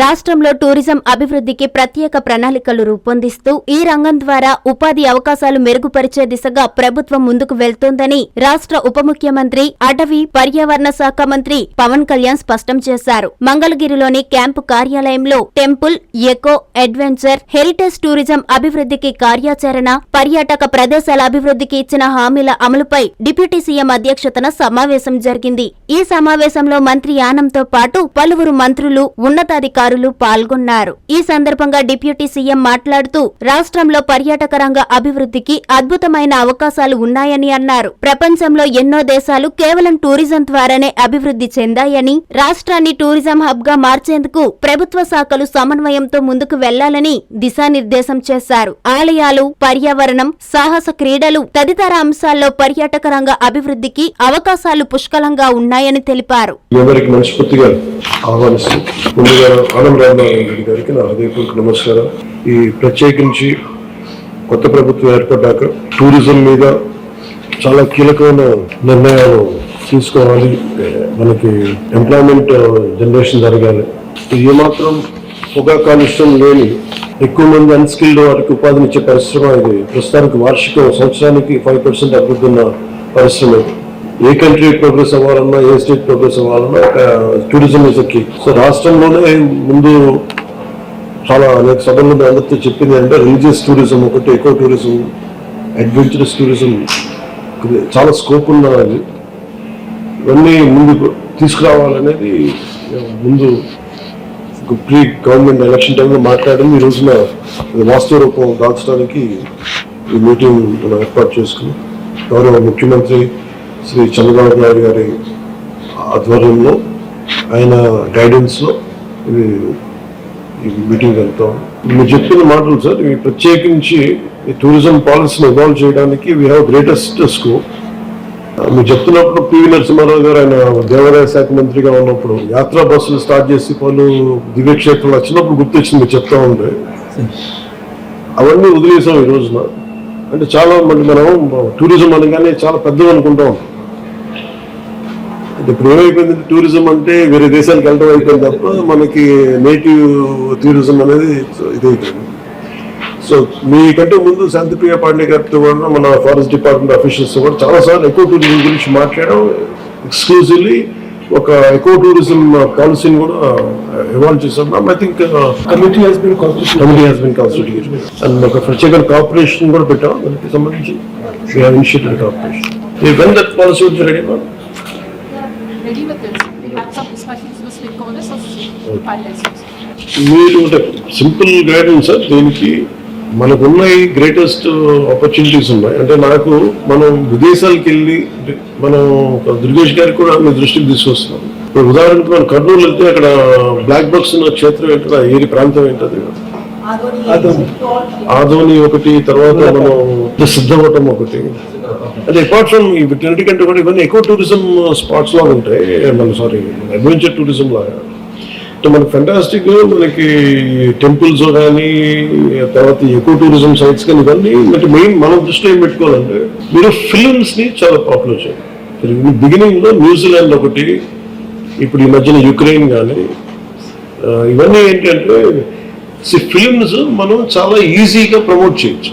రాష్ట్రంలో టూరిజం అభివృద్ధికి ప్రత్యేక ప్రణాళికలు రూపొందిస్తూ ఈ రంగం ద్వారా ఉపాధి అవకాశాలు మెరుగుపరిచే దిశగా ప్రభుత్వం ముందుకు వెళ్తోందని రాష్ట్ర ఉప ముఖ్యమంత్రి అటవీ పర్యావరణ శాఖ మంత్రి పవన్ కళ్యాణ్ స్పష్టం చేశారు. మంగళగిరిలోని క్యాంపు కార్యాలయంలో temple eco adventure heritage tourism అభివృద్ధికి కార్యాచరణ పర్యాటక ప్రదేశాల అభివృద్ధికి ఇచ్చిన హామీల అమలుపై డిప్యూటీ సీఎం అధ్యక్షతన సమావేశం జరిగింది. ఈ సమావేశంలో మంత్రి యానంతో పాటు పలువురు మంత్రులు ఉన్నతాధికారులు పాల్గొన్నారు. ఈ సందర్భంగా డిప్యూటీ సీఎం మాట్లాడుతూ రాష్ట్రంలో పర్యాటక రంగ అభివృద్ధికి అద్భుతమైన అవకాశాలు ఉన్నాయని అన్నారు. ప్రపంచంలో ఎన్నో దేశాలు కేవలం టూరిజం ద్వారానే అభివృద్ధి చెందాయని రాష్ట్రాన్ని టూరిజం హబ్గా మార్చేందుకు ప్రభుత్వ శాఖలు సమన్వయంతో ముందుకు వెళ్ళాలని దిశానిర్దేశం చేశారు. ఆలయాలు పర్యావరణం సాహస క్రీడలు తదితర అంశాల్లో పర్యాటక రంగ అభివృద్ధికి అవకాశాలు పుష్కలంగా ఉన్నాయని తెలిపారు. ఆనం అందరికి గారికి నా హృదయపూర్వక నమస్కారం. ఈ ప్రత్యేకించి కొత్త ప్రభుత్వం ఏర్పడ్డాక టూరిజం మీద చాలా కీలకమైన నిర్ణయాలు తీసుకోవాలి. మనకి ఎంప్లాయ్మెంట్ జనరేషన్ జరగాలి. ఏమాత్రం పొగా కాలుష్యం లేని ఎక్కువ మంది అన్స్కిల్డ్ వారికి ఉపాధినిచ్చే పరిశ్రమ ఇది. ప్రస్తుతానికి వార్షిక సంవత్సరానికి ఫైవ్ పర్సెంట్ అభివృద్ధి ఉన్న పరిశ్రమ ఇది. ఏ కంట్రీ ప్రోగ్రెస్ అవ్వాలన్నా ఏ స్టేట్ ప్రోగ్రెస్ అవ్వాలన్నా టూరిజం ఇస్ కీ సో రాష్ట్రంలోనే ముందు చాలా అనేక సభల్లో అందరితో చెప్పింది అంటే రిలీజియస్ టూరిజం ఒకటి ఎకో టూరిజం అడ్వెంచరస్ టూరిజం చాలా స్కోప్ ఉన్నది. ఇవన్నీ ముందు తీసుకురావాలనేది ముందు ప్రీ గవర్నమెంట్ ఎలక్షన్ టైంలో మాట్లాడింది. ఈ రోజున వాస్తవ రూపం దాల్చడానికి ఈ మీటింగ్ మనం ఏర్పాటు చేసుకుని గౌరవ ముఖ్యమంత్రి శ్రీ చంద్రబాబు నాయుడు గారి ఆధ్వర్యంలో ఆయన గైడెన్స్లో ఇవి ఈ మీటింగ్ వెళ్తాం. మీరు చెప్పిన మాటలు సార్ ఇవి ప్రత్యేకించి ఈ టూరిజం పాలసీని ఇవాల్వ్ చేయడానికి వీ హ్యావ్ గ్రేటెస్ట్ స్కోప్ మీరు చెప్తున్నప్పుడు పివి నరసింహారావు గారు ఆయన దేవాదాయ శాఖ మంత్రిగా ఉన్నప్పుడు యాత్రా బస్సులు స్టార్ట్ చేసి పలు దివ్యక్షేత్రాలు వచ్చినప్పుడు గుర్తొచ్చింది మీరు చెప్తా ఉండే అవన్నీ వదిలేసాం ఈ రోజున. అంటే చాలా మంది మనం టూరిజం అనగానే చాలా పెద్దవి అనుకుంటాం ఇప్పుడు ఏమైపోయింది టూరిజం అంటే వేరే దేశాలకు వెళ్ళడం అయిపోయింది తప్ప మనకి నేటివ్ టూరిజం అనేది ఇదైపోయింది సో మీకంటే ముందు శాంతిప్రియ పాండే గారితో కూడా మన ఫారెస్ట్ డిపార్ట్మెంట్ అఫీషియల్స్ కూడా చాలా సార్లు ఎక్కువ టూరిజం గురించి మాట్లాడడం ఎక్స్క్లూజివ్లీ ఒక ఎకో టూరిజం పాలసీని కూడా ఇవాల్వ్ చేసాం I think has been constituted. Committee has been constituted and ఒక ప్రత్యేక కార్పొరేషన్ కూడా పెట్టాం. దానికి సంబంధించి initiated corporation when that policy ready ready మీరు సింపుల్ గైడెన్స్ సార్ దీనికి మనకున్న ఈ గ్రేటెస్ట్ ఆపర్చునిటీస్ ఉన్నాయి. అంటే నాకు మనం విదేశాలకు వెళ్ళి మనం దుర్గేష్ గారికి కూడా మీ దృష్టికి తీసుకొస్తున్నాం. ఇప్పుడు ఉదాహరణకు మనం కర్నూలు వెళ్తే అక్కడ బ్లాక్ బాక్స్ ఉన్న క్షేత్రం ఏంటో ఏరి ప్రాంతం ఏంటది. ఆదోని ఒకటి తర్వాత మనం సిద్ధవటం ఒకటి. అదే అపార్ట్ ఫ్రమ్ వీటన్నిటికంటే కూడా ఇవన్నీ ఎక్కువ టూరిజం స్పాట్స్ లాగా ఉంటాయి. మన సారీ అడ్వెంచర్ టూరిజం లాగా. అంటే మనకి ఫెంటాస్టిక్ మనకి టెంపుల్స్ కానీ తర్వాత ఎక్కువ టూరిజం సైట్స్ కానీ ఇవన్నీ అంటే మెయిన్ మనం దృష్టిలో ఏం పెట్టుకోవాలంటే మీరు ఫిల్మ్స్ని చాలా పాపులర్ చేయాలి. బిగినింగ్లో న్యూజిలాండ్ ఒకటి ఇప్పుడు ఈ మధ్యన యుక్రెయిన్ కానీ ఇవన్నీ ఏంటంటే ఫిల్మ్స్ మనం చాలా ఈజీగా ప్రమోట్ చేయొచ్చు.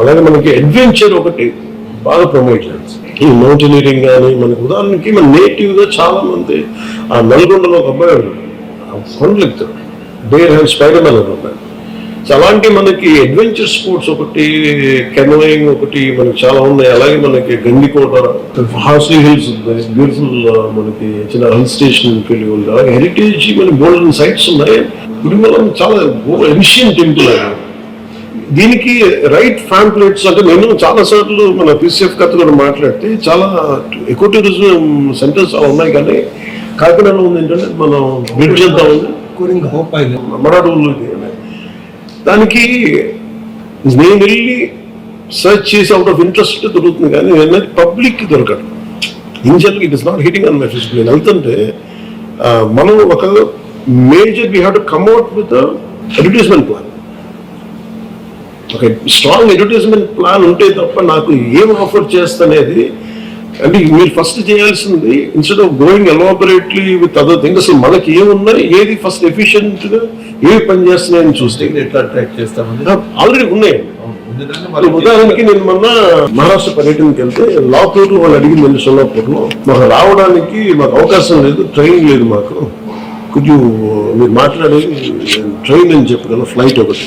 అలాగే మనకి అడ్వెంచర్ ఒకటి బాగా ప్రమోట్ చేయాలి. ఈ మౌంటైనీరింగ్ కానీ మనకి ఉదాహరణకి మన నేటివ్ చాలామంది ఆ నల్గొండలో ఒక అబ్బాయి ఉన్నాడు. కొండలు ఎక్కుతాడు డేర్ హ్యాండ్ స్పైడర్ మ్యాన్ అలాంటి మనకి అడ్వెంచర్ స్పోర్ట్స్ ఒకటి కెనోయింగ్ ఒకటి మనకి చాలా ఉన్నాయి. అలాగే మనకి గండికోట హార్స్లీ హిల్స్ బ్యూటిఫుల్ మనకి చిన్న హిల్ స్టేషన్ వెళ్ళి ఉంది. అలాగే హెరిటేజ్ మన గోల్డెన్ సైట్స్ ఉన్నాయి. తిరుమల చాలా ఎన్షియన్ టెంపుల్ అది. దీనికి రైట్ ఫ్యాంప్లెట్స్ అంటే నేను చాలా సార్లు మన పిసిఎఫ్ కథ కూడా మాట్లాడితే చాలా ఎకో టూరిజం సెంటర్స్ ఉన్నాయి కానీ కాకినాడలో ఉంది ఏంటంటే మనం బ్రిడ్జ్ అంతా ఉంది. ఇది. దానికి నేను వెళ్ళి సెర్చ్ చేసి అవుట్ ఆఫ్ ఇంట్రెస్ట్ దొరుకుతుంది కానీ నేను పబ్లిక్ దొరకదు. ఇన్షియల్గా it is not hitting on my Facebook నేను వెళ్తుంటే మనం ఒక major we have to come out with advertisement plan ఒక స్ట్రాంగ్ అడ్వర్టైజ్మెంట్ ప్లాన్ ఉంటే తప్ప నాకు ఏం ఆఫర్ చేస్తనేది అంటే మీరు ఫస్ట్ చేయాల్సింది instead of going elaborately with other things అసలు మనకి ఏమున్నాయి ఏది ఫస్ట్ ఎఫిషియెంట్గా ఏవి పని చేస్తున్నాయని చూస్తే. ఎట్లా ట్రాక్ చేస్తామని ఆల్రెడీ ఉన్నాయి. ఉదాహరణకి నేను మొన్న మహారాష్ట్ర పర్యటనకి వెళ్తే లాతూరు వాళ్ళు అడిగింది నేను సోలాపూర్లో మాకు రావడానికి మాకు అవకాశం లేదు ట్రైన్ లేదు మాకు. కొంచెం మీరు మాట్లాడి ట్రైన్ అని చెప్పగల ఫ్లైట్ ఒకటి?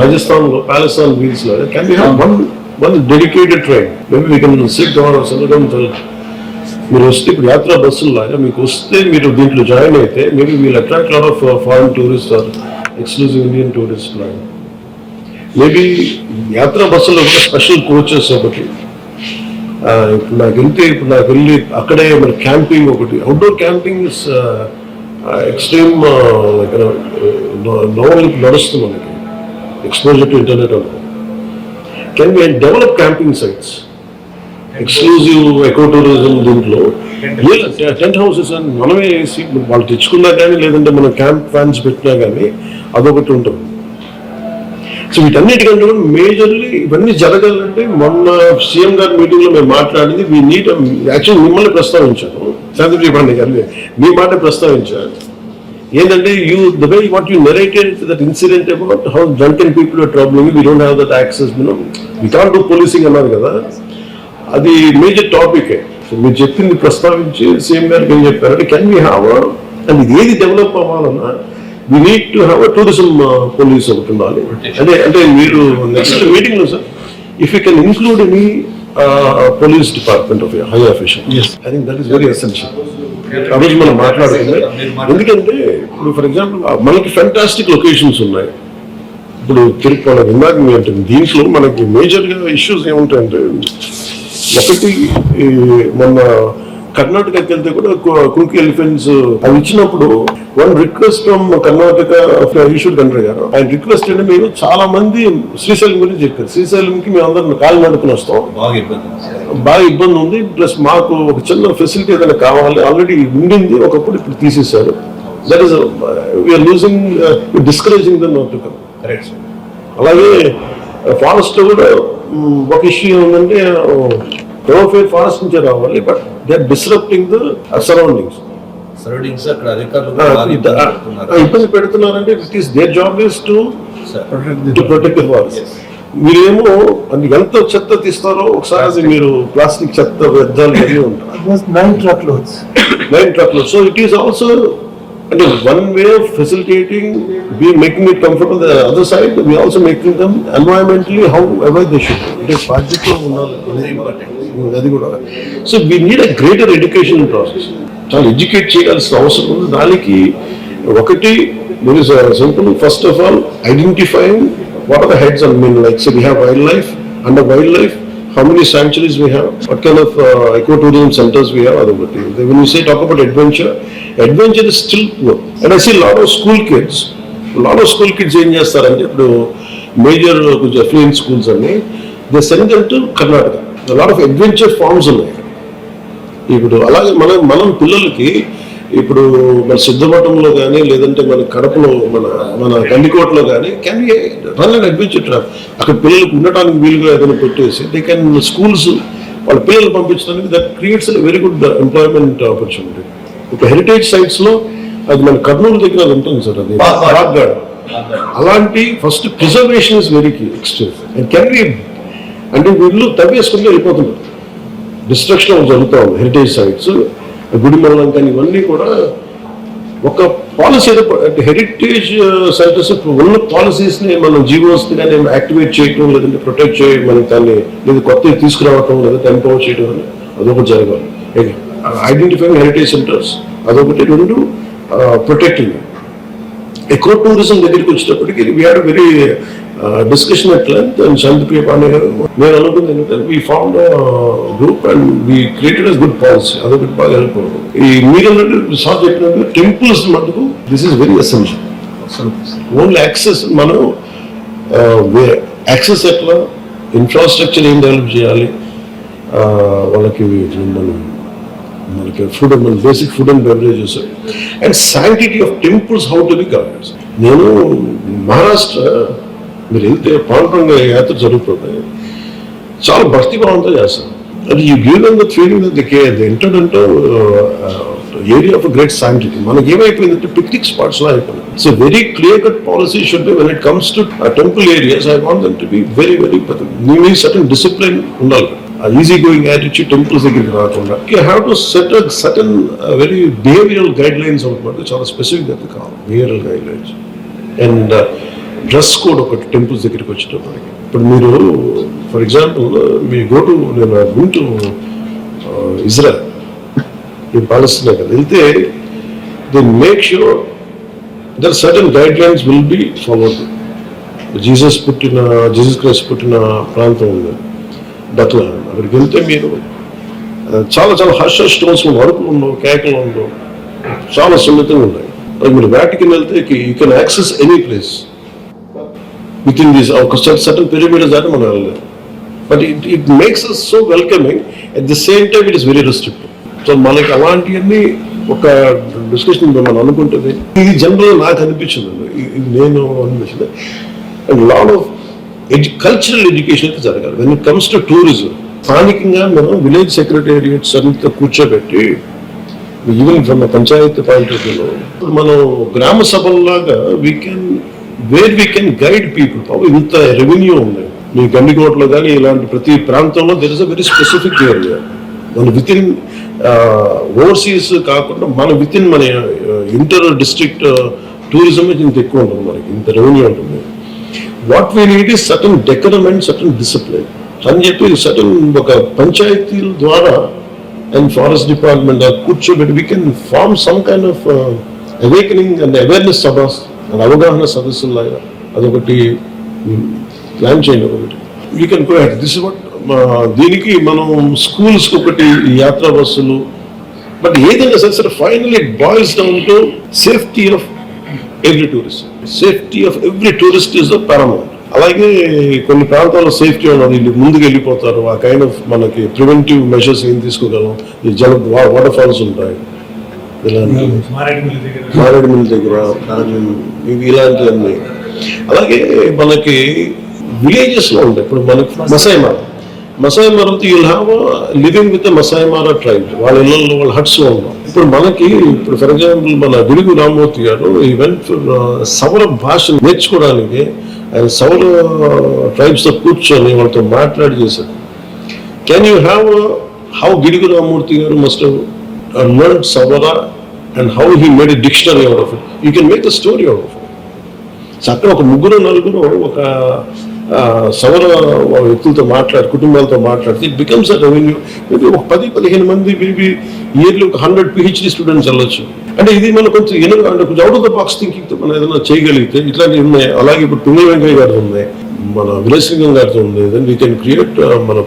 రాజస్థాన్లో palace on వీల్స్లో can be have one one dedicated train maybe we can sit or seldom మీరు వస్తే ఇప్పుడు యాత్రా బస్సులు లాగా మీకు వస్తే మీరు దీంట్లో జాయిన్ అయితే maybe we'll attract lot of foreign tourist or exclusive Indian tourist plan maybe యాత్రా బస్సులో కూడా స్పెషల్ కోచెస్ ఒకటి. ఇప్పుడు నాకు వెళ్తే ఇప్పుడు నాకు వెళ్ళి అక్కడే మన క్యాంపింగ్ ఒకటి. అవుట్డోర్ క్యాంపింగ్ ఎక్స్ట్రీమ్ నడుస్తుంది మనకి. ఎక్స్పోజర్ టు ఇంటర్నెట్ అనుకో can be develop camping sites exclusive eco tourism దీంట్లో? టెంట్ హౌసెస్ అని మనమే వేసి వాళ్ళు తెచ్చుకున్నా కానీ లేదంటే మనం క్యాంప్ ఫ్యాన్స్ పెట్టినా కానీ అదొకటి ఉంటుంది. సో వీటన్నిటికంటే కూడా మేజర్లీ ఇవన్నీ జరగాలంటే మొన్న సీఎం గారి మీటింగ్లో మేము మాట్లాడింది వీ నీట్ యాక్చువల్ మిమ్మల్ని ప్రస్తావించాను. పాండే గారిని మీ మాట ప్రస్తావించారు. ఏంటంటే you the way what you narrated that incident about how drunken people are troubling we don't have that access మనం వీ కాంట్ డూ పోలీసింగ్ అన్నారు కదా. అది మేజర్ టాపికే సో మీరు చెప్పింది ప్రస్తావించి సీఎం గారికి ఏం చెప్పారంటే కెన్ వీ హ్యావ్ అండ్ ఇది ఏది డెవలప్ అవ్వాలన్నా we need to have tourism police ఒకటి ఉండాలి. అంటే అంటే మీరు నెక్స్ట్ మీటింగ్లో sir if you can include any police department of high official I think that is very essential ఆ రోజు మనం మాట్లాడుతుంది ఎందుకంటే ఇప్పుడు ఫర్ ఎగ్జాంపుల్ మనకి ఫెంటాస్టిక్ లొకేషన్స్ ఉన్నాయి. ఇప్పుడు తిరుపతి ఇందాక మీ అంటే దీంట్లో మనకి మేజర్గా ఇష్యూస్ ఏముంటాయంటే ఒకటి మొన్న కర్ణాటకకి వెళ్తే కూడా కుకి ఎలిఫెంట్స్ అవి ఇచ్చినప్పుడు one request from Karnataka Eshwar Khandre garu. ఆయన రిక్వెస్ట్ అంటే మీరు చాలా మంది శ్రీశైలం గురించి చెప్పారు. శ్రీశైలంకి మేము అందరం కాలు నడుపుని వస్తాం. బాగా ఇబ్బంది బాగా ఇబ్బంది ఉంది. ప్లస్ మాకు ఒక చిన్న ఫెసిలిటీ ఏదైనా కావాలి. ఆల్రెడీ ఉండింది. ఒకప్పుడు ఇప్పుడు తీసేశారు. That is we are losing discouraging the not to come అలాగే ఫారెస్ట్ కూడా మ్, ఒక ఇష్యూ ఏంటంటే ఫేర్ ఫారెస్ట్ నుంచే రావాలి but they disrupting the surroundings surroundings అక్కడ ఇబ్బంది పెడుతున్నారంటే it is their job is to protect the మీరేమో అది ఎంత చెత్త తీస్తారో ఒకసారి అది మీరు ప్లాస్టిక్ చెత్త వ్యర్థాలు కలిగి ఉంటారు. Nine truck loads so it is also అంటే one way of facilitating be making it comfortable other side we also making them environmentally how avoid దిషన్ అంటే బాధ్యత ఉన్నారు అది కూడా so we need a greater education process చాలా educate చేయాల్సిన అవసరం ఉంది దానికి ఒకటి there is simple first of all identifying what are the heads and mean like so we have wild life under wild life how many sanctuaries we have, what kind of uh, ecotourism centers we have, adobati. When you say talk about adventure, adventure is still poor. And I see a lot of school kids, a lot of school kids ఏం చేస్తారంటే ఇప్పుడు major కొంచెం affluent schools అన్ని they send them to Karnataka lot of adventure farms ఉన్నాయి ఇప్పుడు అలాగే మనం మనం పిల్లలకి ఇప్పుడు మన సిద్ధమఠంలో కానీ లేదంటే మన కడపలో మన మన గండికోటలో కానీ can run and adventure trap అక్కడ పిల్లలకు ఉండటానికి వీలుగా ఏదైనా పెట్టేసి దే కెన్ స్కూల్స్ వాళ్ళ పిల్లలు పంపించడానికి that creates very good employment opportunity ఇప్పుడు హెరిటేజ్ సైట్స్లో అది మన కర్నూలు దగ్గర అది ఉంటుంది సార్ అది. అలాంటి first preservation is very key extreme and can be అంటే వీళ్ళు తవ్వేసుకుని వెళ్ళిపోతున్నారు. డిస్ట్రక్షన్ జరుగుతూ ఉంది. హెరిటేజ్ సైట్స్ గుడి మరణం కానీ ఇవన్నీ కూడా ఒక పాలసీ ఏదో అంటే హెరిటేజ్ సెంటర్స్ uh, ఉన్న పాలసీస్ని మనం జీవోస్ని కానీ యాక్టివేట్ చేయటం లేదంటే ప్రొటెక్ట్ చేయడం మనం దాన్ని లేదు కొత్తవి తీసుకురావటం లేదా ఎంపవర్ చేయడం అని అదొకటి జరగాలి ఐడెంటిఫైయింగ్ హెరిటేజ్ సెంటర్స్ అదొకటి రెండు uh, ప్రొటెక్టింగ్ ఎక్కువ టూరిజం దగ్గరికి discussion at length and Shantipriya Pandey garu నేను అనుకుంది ఏంటంటే we found group and we created us good policy అదొకటి బాగా హెల్ప్ ఈ మీరు అన్నట్టు సార్ చెప్పినట్టు టెంపుల్స్ మటుకు this is very essential only access మనం యాక్సెస్ ఎట్లా? ఇన్ఫ్రాస్ట్రక్చర్ ఏం డెవలప్ చేయాలి? వాళ్ళకి మనం మనకి ఫుడ్ మన basic food and beverages and sanctity of temples how to be governance నేను మహారాష్ట్ర మీరు వెళ్తే పాండురంగ యాత్ర జరుగుతుంది చాలా భక్తి భావంతో చేస్తారు అది ఈ give them the feeling the care entered అంటే ఏరియా ఆఫ్ గ్రేట్ శాంటిటీ మనకి ఏమైపోయిందంటే పిక్నిక్ స్పాట్స్ లా అయిపోయింది so very clear cut policy should be when it comes to temple areas I want them to be very very me certain discipline ఉండాలి ఆ easy going attitude temples దగ్గరికి రాకుండా you have to set certain very behavioural guidelines అవుతుంది చాలా స్పెసిఫిక్గా కావాలి behavioural guidelines and dress code ఒకటి temples దగ్గరికి వచ్చేటప్పటికి ఇప్పుడు మీరు ఫర్ ఎగ్జాంపుల్ మీ గోటు నేను గుంటూరు ఇజ్రాయల్ మేము పాలిస్తున్నా కదా వెళ్తే they make sure there certain guidelines will be followed Jesus పుట్టిన జీసస్ క్రైస్ట్ పుట్టిన ప్రాంతం ఉంది. బత్లహం అక్కడికి వెళ్తే మీరు చాలా చాలా హర్ష స్టోన్స్ వరకులు ఉండవు కేకలు ఉండవు చాలా సున్నితంగా ఉన్నాయి. మీరు వ్యాటికన్ వెళ్తే you can access any place within this ఒక సర్టన్ పిరమిడ్ దాటి మనం వెళ్ళలేదు but it it makes us so welcoming at the same time it is very restrictive so మనకి అలాంటివన్నీ ఒక డిస్కషన్ మనం అనుకుంటుంది. ఇది జనరల్ నాకు అనిపించింది నేను అనిపించింది. And lot of edu cultural education అయితే జరగాలి. When it comes to tourism స్థానికంగా మనం విలేజ్ సెక్రటేరియట్స్ అంతా కూర్చోబెట్టి even from panchayati point of వ్యూలో ఇప్పుడు మనం గ్రామ సభల్లాగా we can where we can guide people పాపం ఇంత రెవెన్యూ ఉంది. మీ గండికోటలో కానీ ఇలాంటి ప్రతి ప్రాంతంలో there is a very specific area మన విత్ ఇన్ ఓవర్సీస్ కాకుండా మన విత్ ఇన్ మన ఇంటర్ డిస్ట్రిక్ట్ టూరిజం ఇంత ఎక్కువ ఉంటుంది మనకి. ఇంత రెవెన్యూ ఉంటుంది. వాట్ వీ నీడ్ ఈ certain decorum and certain discipline అని చెప్పి సటన్ ఒక పంచాయతీల ద్వారా అండ్ ఫారెస్ట్ డిపార్ట్మెంట్ కూర్చోబెట్టి we can form some kind of awakening and awareness సభస్ and అవగాహన సదస్సులాగా అదొకటి ప్లాన్ చేయండి ఒకటి. వీ కెన్ దిస్ వాట్ దీనికి మనం స్కూల్స్కి ఒకటి ఈ యాత్రా బస్సులు. బట్ ఏదైనా సరే సరే final boils down to safety of every tourist safety of every tourist is the paramount అలాగే కొన్ని ప్రాంతాల్లో సేఫ్టీ ఉన్నది. వీళ్ళు ముందుకు వెళ్ళిపోతారు. ఆ కైండ్ ఆఫ్ మనకి ప్రివెంటివ్ మెషర్స్ ఏం తీసుకోగలం? ఈ జల వాటర్ ఫాల్స్ ఉంటాయి. ఇలాంటి మారేడుమిల్లి దగ్గర. ఇలాంటివన్నీ. అలాగే మనకి విలేజెస్లో ఉంటాయి ఇప్పుడు మనకి Maasai Mara Maasai మారతో you'll have living with Maasai Mara tribe వాళ్ళ ఇళ్ళల్లో వాళ్ళ హట్స్లో ఉన్నాం. ఇప్పుడు మనకి ఇప్పుడు ఫర్ ఎగ్జాంపుల్ మన గుడిగు రామమూర్తి గారు ఈవెంట్ సౌర భాష నేర్చుకోవడానికి ఆయన సౌర ట్రైబ్స్తో కూర్చొని వాళ్ళతో మాట్లాడి చేశారు can you have how Gidugu Ramamurthy garu must learn Savara and how he made a dictionary out of it you can make a story out of it so అక్కడ ఒక ముగ్గురు నలుగురు ఒక సవర వ్యక్తులతో మాట్లాడి కుటుంబాలతో మాట్లాడితే it becomes a revenue maybe ఒక పది పదిహేను మంది మేబీ ఇయర్లీ ఒక హండ్రెడ్ పిహెచ్డి స్టూడెంట్స్ వెళ్ళొచ్చు. అంటే ఇది మనం కొంచెం ఎను అంటే కొంచెం అవుట్ ఆఫ్ ద బాక్స్ థింకింగ్తో మనం ఏదైనా చేయగలిగితే ఇట్లాంటివి ఉన్నాయి. అలాగే ఇప్పుడు తుంగ వెంకయ్య గారు ఉన్నాయి మన విలేసింగం గారితో ఉంది దెన్ వీ కెన్ క్రియేట్ మన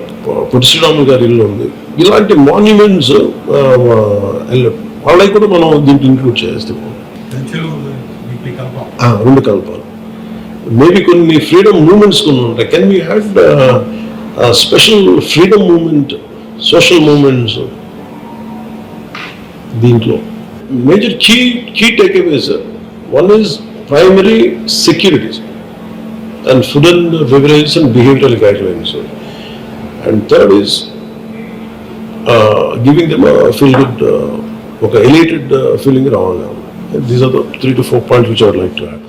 పొట్టి శ్రీరాములు గారి ఇల్లు ఉంది. ఇలాంటి మాన్యుమెంట్స్ వాళ్ళకి కూడా మనం దీంట్లో ఇంక్లూడ్ చేస్తాం ఆ, రెండు కలపాలి. మేబీ కొన్ని ఫ్రీడమ్ మూమెంట్స్ కొన్ని ఉంటాయి. Can we had special freedom movement social movements దీంట్లో? Key key takeaways. uh, One is primary securities. And sudden and and behavioral guidelines. And third is uh, giving them a feel good, uh, okay, elated uh, feeling around. And these are the three to four points which I would like to add.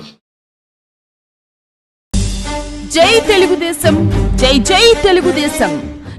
జై తెలుగుదేశం జై జై తెలుగుదేశం